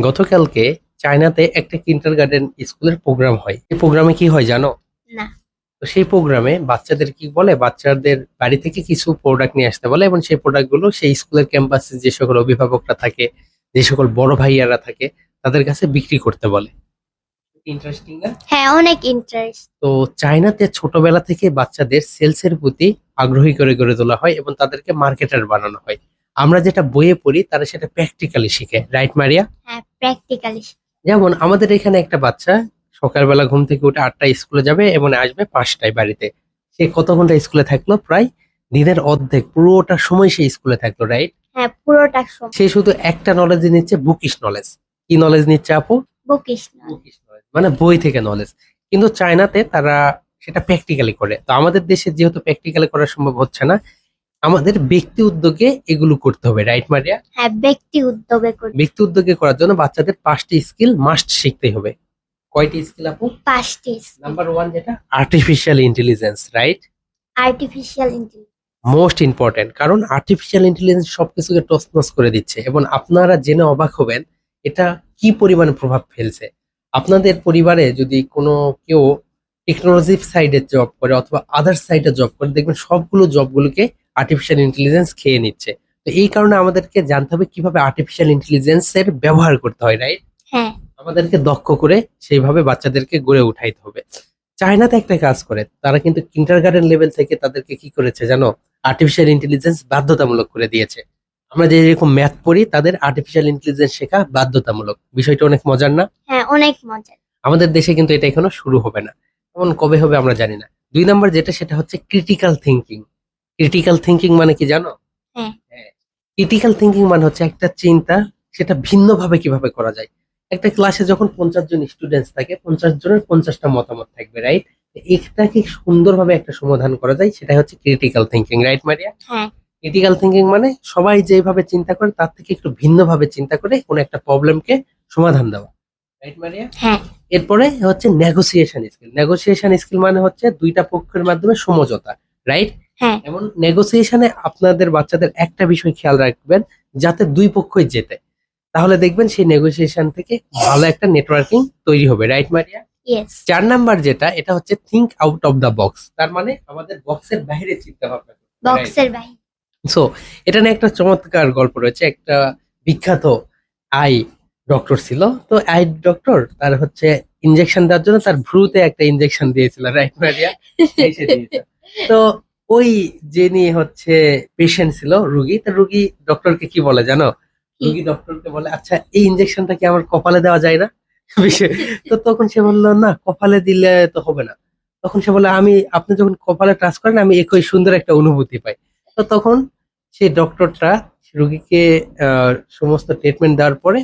গতকালকে চায়নাতে একটা কিন্টার গার্ডেন স্কুলের প্রোগ্রাম হয়। এই প্রোগ্রামে কি হয় জানো? না। তো সেই প্রোগ্রামে বাচ্চাদের কি বলে? বাচ্চাদের বাড়ি থেকে কিছু প্রোডাক্ট নিয়ে আসতে বলে এবং সেই প্রোডাক্টগুলো সেই স্কুলের ক্যাম্পাসে যে সকল অভিভাবকরা থাকে যে সকল বড় ভাইয়ারা থাকে তাদের কাছে বিক্রি করতে বলে। ইন্টারেস্টিং না? হ্যাঁ অনেক ইন্টারেস্ট তো চায়নাতে ছোটবেলা থেকে বাচ্চাদের সেলস এর প্রতি আগ্রহী করে গড়ে তোলা হয় এবং তাদেরকে মার্কেটার বানানো হয়। আমরা যেটা বইয়ে পড়ি তারা সেটা প্র্যাকটিক্যালি শিখে। রাইট মারিয়া প্র্যাকটিক্যালি যেমন আমাদের এখানে একটা বাচ্চা সকালবেলা ঘুম থেকে উঠে আটটায় স্কুলে যাবে এবং আসবে পাঁচটায় বাড়িতে। সে কত ঘণ্টা স্কুলে থাকল? প্রায় দিনের অর্ধেক পুরোটা সময় সে স্কুলে থাকল রাইট হ্যাঁ পুরোটা সময়। সে শুধু একটা নলেজ নিচ্ছে বুকিশ নলেজ কি নলেজ নিচ্ছে আপু? বুকিশ নলেজ মানে বই থেকে নলেজ কিন্তু চায়নাতে তারা সেটা প্র্যাকটিক্যালি করে। তো আমাদের দেশে যেহেতু প্র্যাকটিক্যালি করা সম্ভব হচ্ছে না আমাদের ব্যক্তি উদ্যোগে এগুলো করতে হবে রাইট মারিয়া? হ্যাঁ ব্যক্তি উদ্যোগে করি ব্যক্তি উদ্যোগে করার জন্য বাচ্চাদের পাঁচটি স্কিল মাস্ট শিখতে হবে। কয়টি স্কিল আপু? পাঁচটি নাম্বার ওয়ান যেটা artificial intelligence right artificial intelligence most important কারণ আর্টিফিশিয়াল ইন্টেলিজেন্স সবকিছুকে টসনস করে দিচ্ছে এবং আপনারা জেনে অবাক হবেন এটা কি পরিমাণে প্রভাব ফেলছে। আপনাদের পরিবারে যদি কোনো কেউ টেকনোলজি সাইডে জব করে অথবা আদার সাইডে জব করে দেখবেন সবগুলো জবগুলোকে আর্টিফিশিয়াল ইন্টেলিজেন্স খেয়ে নিচ্ছে। তো এই কারণে আমাদেরকে জানতে হবে কীভাবে আর্টিফিশিয়াল ইন্টেলিজেন্সের ব্যবহার করতে হয় রাইট হ্যাঁ। আমাদেরকে দক্ষ করে সেইভাবে বাচ্চাদেরকে গড়ে উঠাইতে হবে। চায়নাতে একটা কাজ করে তারা কিন্তু কিন্টার গার্ডেন লেভেল থেকে তাদেরকে কি করেছে জানো? আর্টিফিশিয়াল ইন্টেলিজেন্স বাধ্যতামূলক করে দিয়েছে। আমরা যে যেরকম ম্যাথ পড়ি তাদের আর্টিফিশিয়াল ইন্টেলিজেন্স শেখা বাধ্যতামূলক। বিষয়টা অনেক মজার না? হ্যাঁ অনেক মজা আমাদের দেশে কিন্তু এটা এখনও শুরু হবে না। এমন কবে হবে আমরা জানি না। দুই নাম্বার যেটা সেটা হচ্ছে ক্রিটিক্যাল থিঙ্কিং ক্রিটিক্যাল থিঙ্কিং মানে কি জানো? হ্যাঁ। ক্রিটিক্যাল থিঙ্কিং মানে হচ্ছে একটা চিন্তা সেটা ভিন্নভাবে কীভাবে করা যায়। একটা ক্লাসে যখন পঞ্চাশ জন স্টুডেন্টস থাকে পঞ্চাশ জনের পঞ্চাশটা মতামত থাকবে রাইট এটাকে সুন্দরভাবে একটা সমাধান করা যায় সেটা হচ্ছে ক্রিটিক্যাল থিঙ্কিং রাইট মারিয়া? হ্যাঁ। ক্রিটিক্যাল থিঙ্কিং মানে সবাই যেভাবে চিন্তা করে তার থেকে একটু ভিন্নভাবে চিন্তা করে কোনো একটা প্রবলেমকে সমাধান দেওয়া রাইট মারিয়া? হ্যাঁ। এরপরে হচ্ছে নেগোসিয়েশন স্কিল নেগোসিয়েশন স্কিল মানে হচ্ছে দুইটা পক্ষের মাধ্যমে সমঝোতা রাইট হ্যাঁ। এমন নেগোসিয়েশনে আপনাদের বাচ্চাদের একটা বিষয় খেয়াল রাখবেন যাতে দুই পক্ষই জেতে। তাহলে দেখবেন সেই নেগোসিয়েশন থেকে ভালো একটা নেটওয়ার্কিং তৈরি হবে রাইট মারিয়া? চার নাম্বার যেটা এটা হচ্ছে think out of the box তার মানে আমাদের বক্সের বাইরে চিন্তা ভাবনা? বক্সের বাইরে। সো এটা নিয়ে একটা চমৎকার গল্প রয়েছে একটা বিখ্যাত আই ডক্টর ছিল। তো আই ডক্টর তার হচ্ছে ইনজেকশন দেওয়ার জন্য তার ভ্রুতে একটা ইনজেকশন দিয়েছিল রাইট মারিয়া? তো ওই যিনি হচ্ছে পেশেন্ট ছিল রুগী তো রুগী ডক্টরকে কি বলে জানো? রুগী ডক্টরকে বলে আচ্ছা এই ইনজেকশনটা কি আমার কপালে দেওয়া যায় না? তো তখন সে বলল না কপালে দিলে তো হবে না। তখন সে বলে আমি আপনি যখন কপালে টাচ করেন আমি একই সুন্দর একটা অনুভূতি পাই। তো তখন সেই ডক্টরটা রুগীকে আহ, সমস্ত ট্রিটমেন্ট দেওয়ার পরে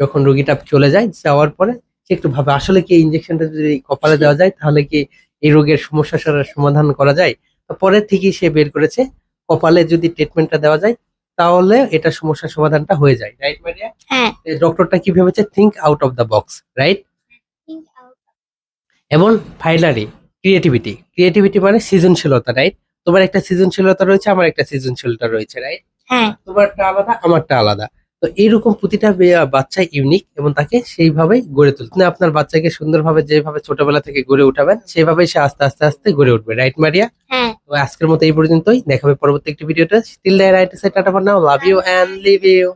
যখন রুগীটা চলে যায় যাওয়ার পরে সে একটু ভাবে আসলে কি ইনজেকশনটা যদি কপালে দেওয়া যায় তাহলে কি এই রোগের সমস্যাটার সমাধান করা যায়? পরে থেকেই সে বের করেছে। কপালে যদি ট্রিটমেন্টটা দেওয়া যায় তাহলে এটা সমস্যার সমাধানটা হয়ে যায় রাইট মারিয়া? হ্যাঁ। ডক্টরটা কি ভেবেছে? Think out of the box right. এবং ফাইনালি ক্রিয়েটিভিটি ক্রিয়েটিভিটি মানে সৃজনশীলতা রাইট তোমার একটা সৃজনশীলতা রয়েছে আমার একটা সৃজনশীলতা রয়েছে রাইট হ্যাঁ। তোমারটা আলাদা আমারটা আলাদা। তো এইরকম প্রতিটা বাচ্চা ইউনিক এবং তাকে সেইভাবেই গড়ে তুলতে আপনি আপনার বাচ্চাকে সুন্দরভাবে যেভাবে ছোটবেলা থেকে গড়ে উঠাবেন সেভাবেই সে আস্তে আস্তে আস্তে গড়ে উঠবে রাইট মারিয়া? হ্যাঁ। তো আজকের মতো এই পর্যন্তই। দেখাবে পরবর্তী একটি ভিডিওটা still right side tata for now love you and leave you